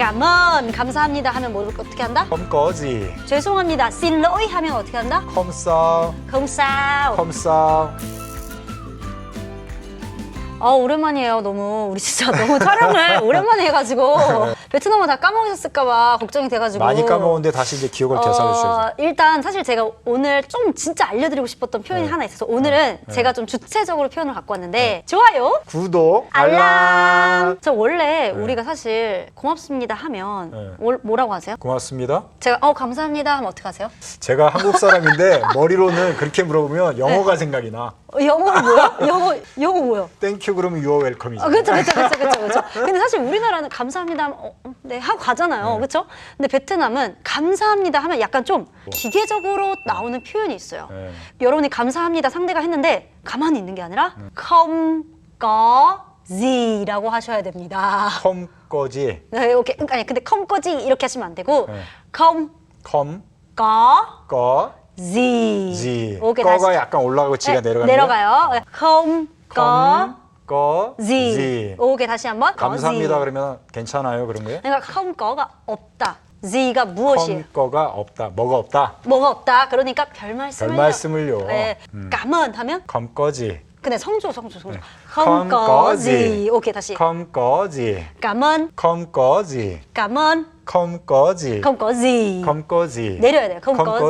ơn 감사합니다 하면 뭐 어떻게 한다? Gì. 죄송합니다. lỗi 하면 어떻게 한다? Sao. Không sao. 아 오랜만이에요. 너무 우리 진짜 너무 촬영을 오랜만에 해가지고 베트남어 다 까먹으셨을까봐 걱정이 돼가지고 많이 까먹었는데 다시 이제 기억을 되살려 주셔야죠. 어, 일단 사실 제가 오늘 좀 진짜 알려드리고 싶었던 표현이 네. 하나 있어서 오늘은 제가 좀 주체적으로 표현을 갖고 왔는데 좋아요. 구독, 알람. 알람. 저 원래 우리가 사실 고맙습니다 하면 네. 뭘- 뭐라고 하세요? 고맙습니다. 제가 어 감사합니다 하면 어떻게 하세요? 제가 한국 사람인데 머리로는 그렇게 물어보면 영어가 생각이 나. 어, 영어 뭐야? 영어 영어 뭐야? 땡큐 그러면 유어 웰컴이죠. 아, 그렇죠, 그렇죠, 그렇죠, 그렇죠. 근데 사실 우리나라는 감사합니다 하면 어, 어, 네 하고 가잖아요, 그렇죠? 근데 베트남은 감사합니다 하면 약간 좀 기계적으로 나오는 표현이 있어요. 네. 여러분이 감사합니다 상대가 했는데 가만히 있는 게 아니라 không có zi라고 하셔야 됩니다. 컴 거지. 네, 오케이. 아니 근데 gì 이렇게 하시면 안 되고 네. 컴, 거, gì. 지. 오케이 거가 다시. 약간 올라가고 지가 네, 내려가는 내려가요. 컴, 거, gì. 지. 오케이 다시 한번. có 감사합니다 gì. 그러면 괜찮아요 그런 거예요? 그러니까 không 거가 없다. zi가 무엇이에요? 컴 거가 없다. 뭐가 없다. 뭐가 없다. 그러니까 별 말씀을 별 말씀을요. 네. 음. 감은 하면 컴 거지. 근데 성조 성조 성조. 네. gì. 오케이 다시. 컴 거지. cảm ơn 컴 거지. cảm ơn 컴 거지. không có gì. 컴 거지. 내려야 돼요.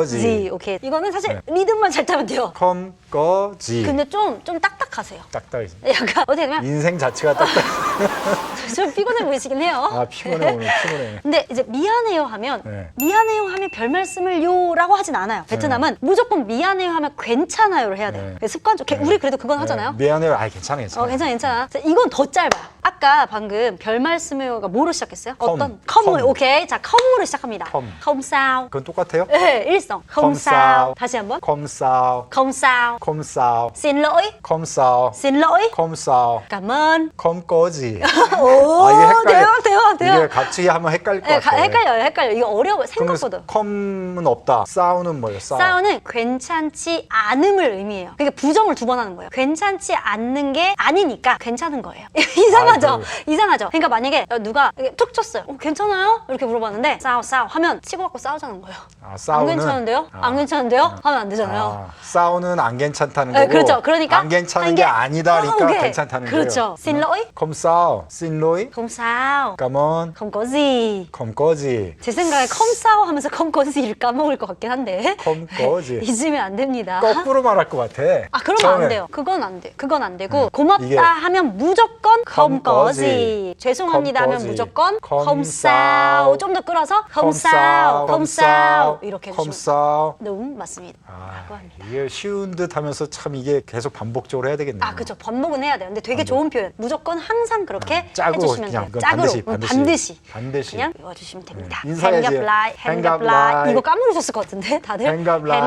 gì. 오케이. 이거는 사실 네. 리듬만 잘 타면 돼요. 컴 거지. 근데 좀 좀 딱딱하세요. 딱딱해. 약간 어떻게 되면 인생 자체가 딱딱. 좀 피곤해 보이시긴 해요. 아 피곤해 오늘 피곤해. 근데 이제 미안해요 하면 네. 미안해요 하면 별 말씀을요라고 하진 않아요. 베트남은 무조건 미안해요 하면 괜찮아요를 해야 돼요. 네. 습관적. 우리 그래도 그건 하잖아요. 네, 미안해요. 아 괜찮아 괜찮아. 어, 괜찮아, 괜찮아. 자, 이건 더 짧아요. 아까 방금 별 말씀해요가 뭐로 시작했어요? 컴. 어떤? 컴으로. 컴. 오케이. 자, 컴으로 시작합니다. 컴. sao. 그건 똑같아요? 네, 일성. sao. 다시 한번. 컴 sao. không sao. 컴 sao. xin lỗi. 컴 sao. xin lỗi. 컴 sao. cảm ơn. 컴 거지. 오, 아, 이게 헷갈려. 대박, 대박, 대박. 이게 같이 하면 헷갈릴 것 네, 같아. 가- 헷갈려요, 헷갈려요. 이거. 그러면 생각보다. 컴은 없다. 싸우는 뭐예요? 싸우. 싸우는 괜찮지 않음을 의미해요. 그러니까 부정을 두 번 하는 거예요. 괜찮지 않는 게 아니니까 괜찮은 거예요. 이상하죠? 아이고. 이상하죠? 그러니까 만약에 누가 이렇게 툭 쳤어요. 어, 괜찮아요? 이렇게 물어봤는데 싸워 싸워 하면 치고 갖고 싸우자는 거예요. 아, 안 싸우는 괜찮은데요? 아. 안 괜찮은데요? 하면 안 되잖아요. 아, 싸우는 안 괜찮다는 네, 거고. 그렇죠. 그러니까 안 괜찮은 한 게 개- 아니다니까 어, 오케이. 괜찮다는 그렇죠. 거예요. xin lỗi. 컴 싸우. Xin lỗi. không sao. Come on. không có gì. 컴 거지. 제 생각에 컴 싸워 하면서 컴 거지를 까먹을 것 같긴 한데 컴 거지. 잊으면 안 됩니다. 거꾸로 말할 것 같아. 아 그러면 처음에. 안 돼요. 그건 안 돼. 그건 안 되고 고맙다 이게 하면 무조건 컴. 거지. 죄송합니다 컴 하면. 무조건 컴 컴싸우. 싸우. 좀더 끌어서 컴 컴싸우, 싸우. 컴싸우 이렇게 컴 해주시면. 너무 맞습니다. 아, 라고 합니다. 이게 쉬운 듯 하면서 참 이게 계속 반복적으로 해야 되겠네요. 아, 그죠. 반복은 해야 돼요. 근데 되게 좋은 표현. 무조건 항상 그렇게 짜고 해주시면 돼요. 이건 짝으로. 반드시, 응, 반드시. 반드시. 반드시. 그냥 외워주시면 됩니다. 네. 인사해야지. 행갑라이. 행갑라이. 이거 까먹으셨을 것 같은데, 다들. 행갑라이.